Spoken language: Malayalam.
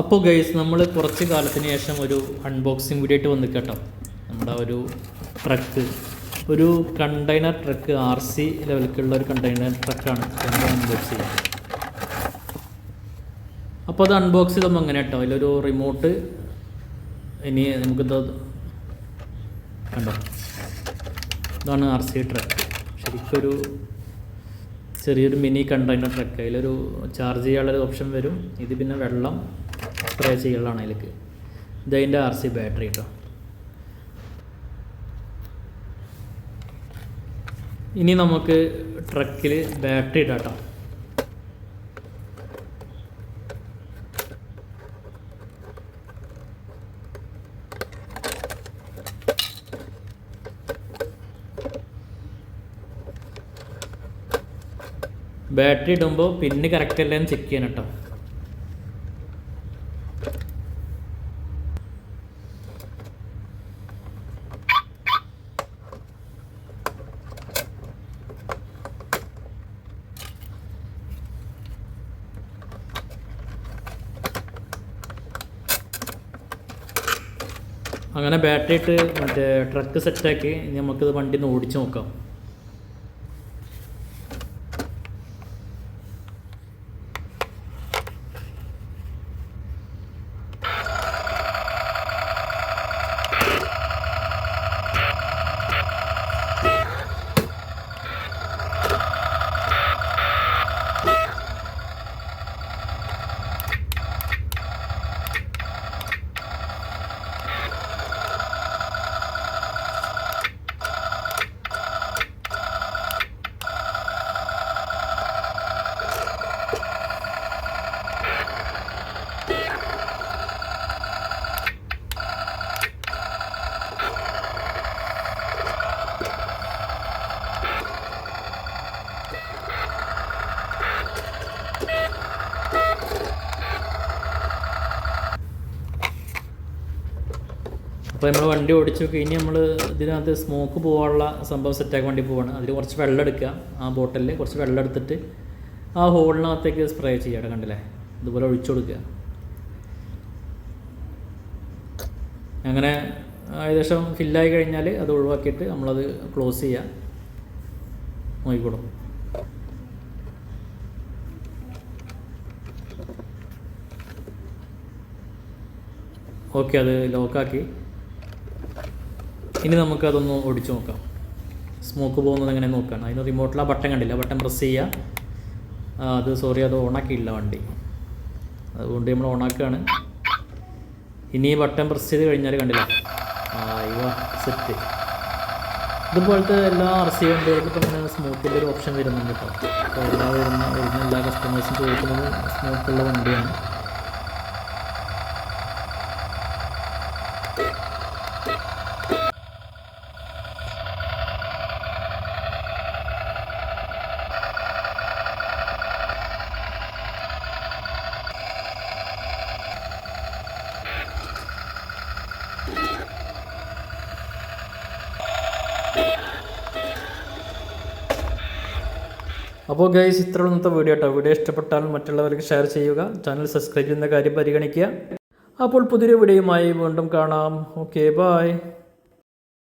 അപ്പോൾ ഗൈസ് നമ്മൾ കുറച്ച് കാലത്തിന് ശേഷം ഒരു അൺബോക്സിങ് വീഡിയോ ആയിട്ട് വന്നു കേട്ടോ. നമ്മുടെ ഒരു ട്രക്ക് ഒരു കണ്ടെയ്നർ ട്രക്ക് ആർ സി ലെവലിലേക്കുള്ള ഒരു കണ്ടെയ്നർ ട്രക്കാണ് അൺബോക്സ് ചെയ്യുക അപ്പോൾ അത് അൺബോക്സ് ചെയ്തപ്പോൾ അങ്ങനെ കേട്ടോ. അതിലൊരു റിമോട്ട് ഇനി നമുക്കിത് കണ്ടോ? ഇതാണ് ആർ സി ട്രക്ക് ശരിക്കൊരു ചെറിയൊരു മിനി കണ്ടെയ്നർ ട്രക്ക് അതിലൊരു ചാർജ് ചെയ്യാനുള്ളൊരു ഓപ്ഷൻ വരും. ഇത് പിന്നെ വെള്ളം സ്പ്രേ ചെയ്യലാണ് അതിലേക്ക്? ഇത് അതിന്റെ ആർ സി ബാറ്ററി കേട്ടോ ഇനി നമുക്ക് ട്രക്കിൽ ബാറ്ററി ഇടാം കേട്ടോ ബാറ്ററി ഇടുമ്പോൾ പിന്നെ കറക്റ്റ് അല്ലേ ചെക്ക് ചെയ്യണം കേട്ടോ അങ്ങനെ ബാറ്ററി ഇട്ട് മറ്റേ ട്രക്ക് സെറ്റാക്കി നമുക്കിത് വണ്ടി ഒന്ന് ഓടിച്ച് നോക്കാം. അപ്പോൾ നമ്മൾ വണ്ടി ഓടിച്ചു. ഇനി നമ്മൾ ഇതിനകത്ത് സ്മോക്ക് പോകാനുള്ള സംഭവം സെറ്റാക്കാൻ വേണ്ടി പോവാണ്. അതിൽ കുറച്ച് വെള്ളം എടുക്കുക ആ ബോട്ടിലിൽ കുറച്ച് വെള്ളം എടുത്തിട്ട് ആ ഹോളിനകത്തേക്ക് സ്പ്രേ ചെയ്യുക. കണ്ടില്ലേ? ഇതുപോലെ ഒഴിച്ചു കൊടുക്കുക. അങ്ങനെ ഏകദേശം ഫില്ലായി കഴിഞ്ഞാൽ അത് ഒഴിവാക്കിയിട്ട് നമ്മളത് ക്ലോസ് ചെയ്യുക. നോക്കിക്കോളും. ഓക്കെ അത് ലോക്കാക്കി ഇനി നമുക്ക് അതൊന്ന് ഓടിച്ചു നോക്കാം. സ്മോക്ക് പോകുന്നത് എങ്ങനെ നോക്കാം അതിന് റിമോട്ടിൽ ആ ബട്ടൺ കണ്ടില്ല? ബട്ടൺ പ്രസ് ചെയ്യുക അത് സോറി അത് ഓണാക്കിയില്ല വണ്ടി. അതുകൊണ്ട് നമ്മൾ ഓണാക്കുകയാണ് ഇനി ഈ ബട്ടൺ പ്രസ് ചെയ്ത് കഴിഞ്ഞാൽ കണ്ടില്ല? ആ സെറ്റ് ഇതുപോലത്തെ എല്ലാ ആർ സി വണ്ടികൾക്കും ഇങ്ങനെ സ്മോക്കിന്റെ ഒരു ഓപ്ഷൻ വരുന്നുണ്ട് കേട്ടോ. അപ്പോൾ എല്ലാ വരുന്ന വരുന്ന എല്ലാ കസ്റ്റമേഴ്സും ചോദിക്കുന്നത് സ്മോക്കുള്ള വണ്ടിയാണ്. അപ്പോൾ ഗൈസ് ഇത്ര ഇന്നത്തെ വീഡിയോ കേട്ടോ വീഡിയോ ഇഷ്ടപ്പെട്ടാൽ മറ്റുള്ളവർക്ക് ഷെയർ ചെയ്യുക. ചാനൽ സബ്സ്ക്രൈബ് ചെയ്യുന്ന കാര്യം പരിഗണിക്കുക. അപ്പോൾ പുതിയൊരു വീഡിയോയുമായി വീണ്ടും കാണാം. Okay bye